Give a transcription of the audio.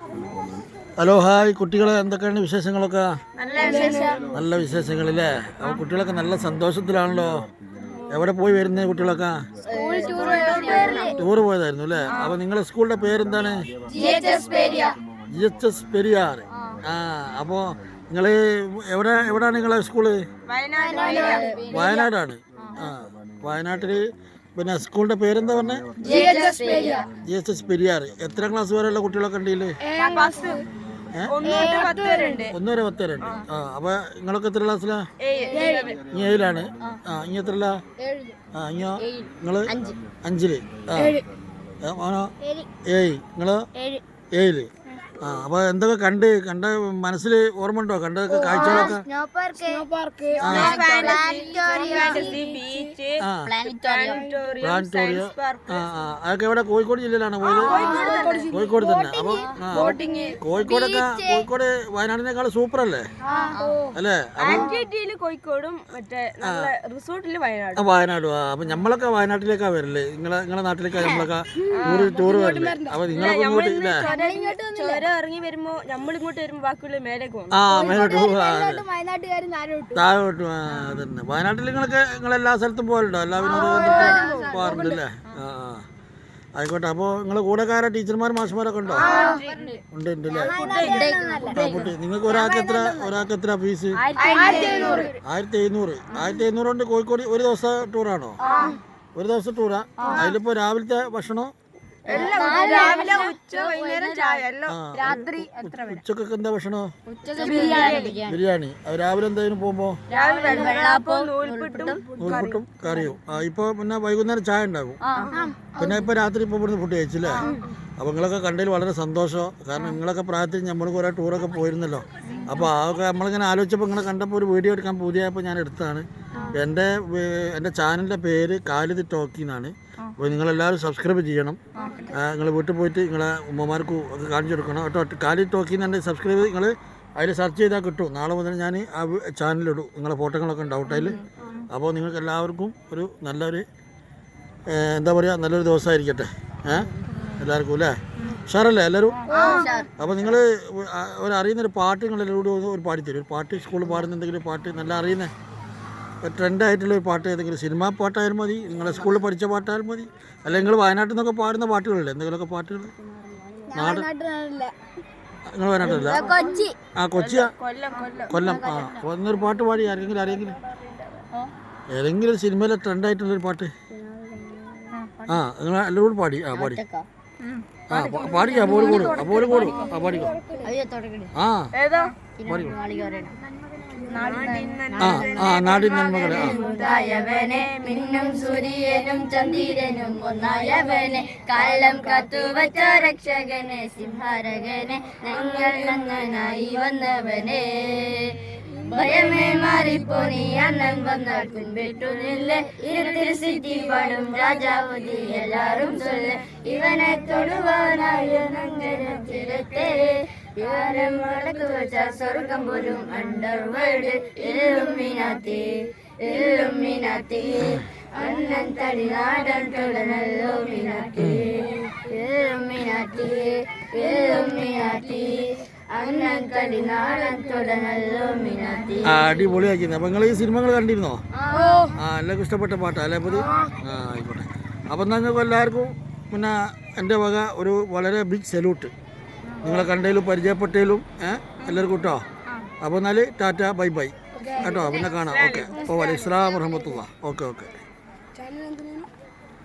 Hello hi. കുട്ടികളെ എന്തൊക്കെയാണ് വിശേഷങ്ങളൊക്കെ? നല്ല വിശേഷം. നല്ല വിശേഷങ്ങളില്ലേ? അപ്പോൾ കുട്ടികളൊക്കെ നല്ല സന്തോഷത്തിലാണല്ലോ. എവിടെ പോയി വരുന്നത് കുട്ടികളൊക്കെ? ടൂർ പോയതായിരുന്നു അല്ലേ? അപ്പോൾ നിങ്ങളുടെ സ്കൂളിന്റെ പേരെന്താണ്? G H S Periyar. ആ. അപ്പോൾ നിങ്ങൾ എവിടെ എവിടെയാണ് നിങ്ങളെ സ്കൂൾ? വയനാടാണ്. ആ. വയനാട്ടിൽ പിന്നെ സ്കൂളിന്റെ പേരെന്താ പറഞ്ഞത് ജി എച്ച് എസ് പെരിയാർ. എത്ര ക്ലാസ് വരെയുള്ള കുട്ടികളൊക്കെ ഉണ്ടല്ലേ ഒന്നര വരെ പത്ത് വരെ ഉണ്ട് ആ അപ്പൊ നിങ്ങളൊക്കെ എത്ര ക്ലാസ്സിലാ? ഇനി ഏഴിലാണ്. ആ. ഇനി എത്രല്ല ആ ഇനിയോ നിങ്ങൾ? അഞ്ചിൽ. ആ. ഏയ് നിങ്ങളോ? ഏഴിൽ. ആ അപ്പോൾ എന്തൊക്കെ കണ്ട് കണ്ട മനസ്സിൽ ഓർമ്മ ഉണ്ടോ കണ്ടതൊക്കെ കാഴ്ചകളൊക്കെ? പ്ലാനറ്റോറിയം അതൊക്കെ ഇവിടെ കോഴിക്കോട് ജില്ലയിലാണ് പോയത്? കോഴിക്കോട് തന്നെ. അപ്പൊ കോഴിക്കോടൊക്കെ കോഴിക്കോട് വയനാടിനേക്കാൾ സൂപ്പർ അല്ലേ? അല്ലേ കോഴിക്കോടും മറ്റേ നല്ല റിസോർട്ടിൽ വയനാട്. വയനാടും. വയനാട് നമ്മളൊക്കെ വയനാട്ടിലേക്കാ വരല്ലേ നിങ്ങളെ നിങ്ങളെ നാട്ടിലേക്കാ നമ്മളൊക്കെ ടൂർ ടൂർ വരല്ലേ അപ്പൊ നിങ്ങളൊക്കെ ഇങ്ങോട്ട് ഇല്ലേ? ഇറങ്ങി വരുമ്പോ നമ്മൾ ഇങ്ങോട്ട് വരുമ്പോ ബാക്കിയുള്ള മേലേക്ക് പോകും ആ താഴോട്ട്. അതന്നെ വയനാട്ടിൽ നിങ്ങളൊക്കെ നിങ്ങൾ എല്ലാ സ്ഥലത്തും പോകലുണ്ടോ എല്ലാ വിനോദ പോകാറുണ്ട് അല്ലേ? ആ ആ. ആയിക്കോട്ടെ. അപ്പോൾ നിങ്ങളെ കൂടെക്കാരെ ടീച്ചർമാർ മാഷന്മാരൊക്കെ ഉണ്ടോ? ഉണ്ട്. ഉണ്ട് അല്ലേ? ആ കുട്ടി നിങ്ങൾക്ക് ഒരാൾക്ക് എത്ര ഒരാൾക്ക് എത്ര ഫീസ്? ആയിരത്തി എഴുന്നൂറ് ആയിരത്തി എഴുന്നൂറ് കൊണ്ട് കോഴിക്കോട് ഒരു ദിവസം ടൂറാണോ? ഒരു ദിവസം ടൂറാ? അതിലിപ്പോ രാവിലത്തെ ഭക്ഷണം? എല്ലാം രാവിലെ ഉച്ച വൈകുന്നേരം ചായ എല്ലാം രാത്രി എത്ര ഉച്ചക്കൊക്കെ എന്താ ഭക്ഷണം? ബിരിയാണി രാവിലെ എന്തായാലും പോകുമ്പോ? നൂൽപുട്ടും കറിയും. ഇപ്പൊ പിന്നെ വൈകുന്നേരം ചായ ഉണ്ടാകും. പിന്നെ ഇപ്പൊ രാത്രി ഇപ്പൊ ഇവിടുന്ന് ഫുഡ് കഴിച്ചില്ലേ അപ്പൊ നിങ്ങളൊക്കെ കണ്ടതിൽ വളരെ സന്തോഷം. കാരണം നിങ്ങളൊക്കെ പ്രായത്തിൽ നമ്മൾ കുറെ ടൂറൊക്കെ പോയിരുന്നല്ലോ. അപ്പോൾ അതൊക്കെ നമ്മളിങ്ങനെ ആലോചിച്ചപ്പോൾ നിങ്ങളെ കണ്ടപ്പോൾ ഒരു വീഡിയോ എടുക്കാൻ പുതിയപ്പോൾ ഞാൻ എടുത്തതാണ്. എന്റെ എന്റെ ചാനലിന്റെ ചാനലിന്റെ പേര് കാലിത് ടോക്കി എന്നാണ്. അപ്പോൾ നിങ്ങളെല്ലാവരും സബ്സ്ക്രൈബ് ചെയ്യണം. നിങ്ങൾ വീട്ടിൽ പോയിട്ട് നിങ്ങളെ ഉമ്മമാർക്ക് ഒക്കെ കാണിച്ചു കൊടുക്കണം. കേട്ടോ കാലി ടോക്കി എന്നെ സബ്സ്ക്രൈബ്. നിങ്ങൾ അതിൽ സെർച്ച് ചെയ്താൽ കിട്ടും. നാളെ മുതൽ ഞാൻ ആ ചാനലിലിടും. നിങ്ങളെ ഫോട്ടോകളൊക്കെ ഉണ്ടാവും അതിൽ അപ്പോൾ നിങ്ങൾക്ക് എല്ലാവർക്കും ഒരു നല്ലൊരു എന്താ പറയുക നല്ലൊരു ദിവസമായിരിക്കട്ടെ. ഏഹ് എല്ലാവർക്കും അല്ലേ? ഉഷാറല്ലേ എല്ലാവരും? അപ്പോൾ നിങ്ങൾ ഒരു അറിയുന്നൊരു പാട്ട് നിങ്ങൾ എല്ലാവരും കൂടി ഒരു പാടിത്തരും ഒരു പാട്ട് സ്കൂളിൽ പാടുന്ന എന്തെങ്കിലും പാട്ട് നല്ല അറിയുന്ന? ട്രെൻഡായിട്ടുള്ള ഒരു പാട്ട് ഏതെങ്കിലും സിനിമാ പാട്ടായാലും മതി നിങ്ങളെ സ്കൂളിൽ പഠിച്ച പാട്ടായാലും മതി അല്ലെങ്കിൽ നിങ്ങൾ വയനാട്ടിൽ നിന്നൊക്കെ പാടുന്ന പാട്ടുകളില്ലേ എന്തെങ്കിലുമൊക്കെ പാട്ടുകൾ? നാട് നിങ്ങൾ വയനാട്ടിലല്ല? കൊച്ചി. ആ കൊച്ചിയാ കൊല്ലം ആ അപ്പോൾ ഒന്നൊരു പാട്ട് പാടി ആരെങ്കിലും ആരെങ്കിലും? ഏതെങ്കിലും ഒരു സിനിമയിലെ ട്രെൻഡായിട്ടുള്ളൊരു പാട്ട്? ആ നിങ്ങൾ എല്ലാവരും പാടി ആ പാടി. ആ പാടി പാടിക്കോ? അപ്പോൾ കൂടും അപ്പോൾ കൂടും. ആ പാടിക്കോ. ആ. ഏതാ? പാടിക്കോ. ആ ആ നാടിൻ നന്മകളെ. ഒന്നായവനെ മിന്നും സൂര്യനും ചന്ദ്രനും ഒന്നായവനെ. കാലം കത്തുവച്ച രക്ഷകനെ സിംഹാരകനെ. ഞങ്ങൾ നന്നായി വന്നവനെ. ഭയമേ മാറിപ്പോ നീ അണ്ണൻ വന്നാൽ പിൻപെട്ടു നില്ല്. ഇരുത്തിൽ സിറ്റി പാടും രാജാവുതി എല്ലാരും ചൊല്ല. ഇവനെ തൊടുവാനായ നഗരത്തിലെത്തേ ഇവരം വടക്ക് വെച്ച സ്വർഗം പോലും അണ്ടർ വേൾഡ് ഇല്ലുമിനാത്തി. ഇല്ലുമിനാത്തി. അണ്ണൻ തടി നാടൻ മിനാത്തി ഇല്ലുമിനാത്തി. ഇല്ലുമിനാത്തി അടിപൊളിയാക്കി അപ്പൊ നിങ്ങൾ ഈ സിനിമകൾ കണ്ടിരുന്നോ? ആ. എല്ലാവർക്കും ഇഷ്ടപ്പെട്ട പാട്ടാ അല്ലേ അപ്പോൾ ഇത് ആ ആയിക്കോട്ടെ. അപ്പം നിങ്ങൾക്ക് എല്ലാവർക്കും പിന്നെ എന്റെ വക ഒരു വളരെ ബിഗ് സല്യൂട്ട് നിങ്ങളെ കണ്ടതിലും പരിചയപ്പെട്ടതിലും എല്ലാവർക്കും കേട്ടോ? അപ്പോൾ എന്നാൽ ടാറ്റ ബൈ ബൈ. കേട്ടോ പിന്നെ കാണാം. ഓക്കെ. അപ്പോൾ അലൈസ്ലാം വറഹമത്തുള്ള. Okay okay.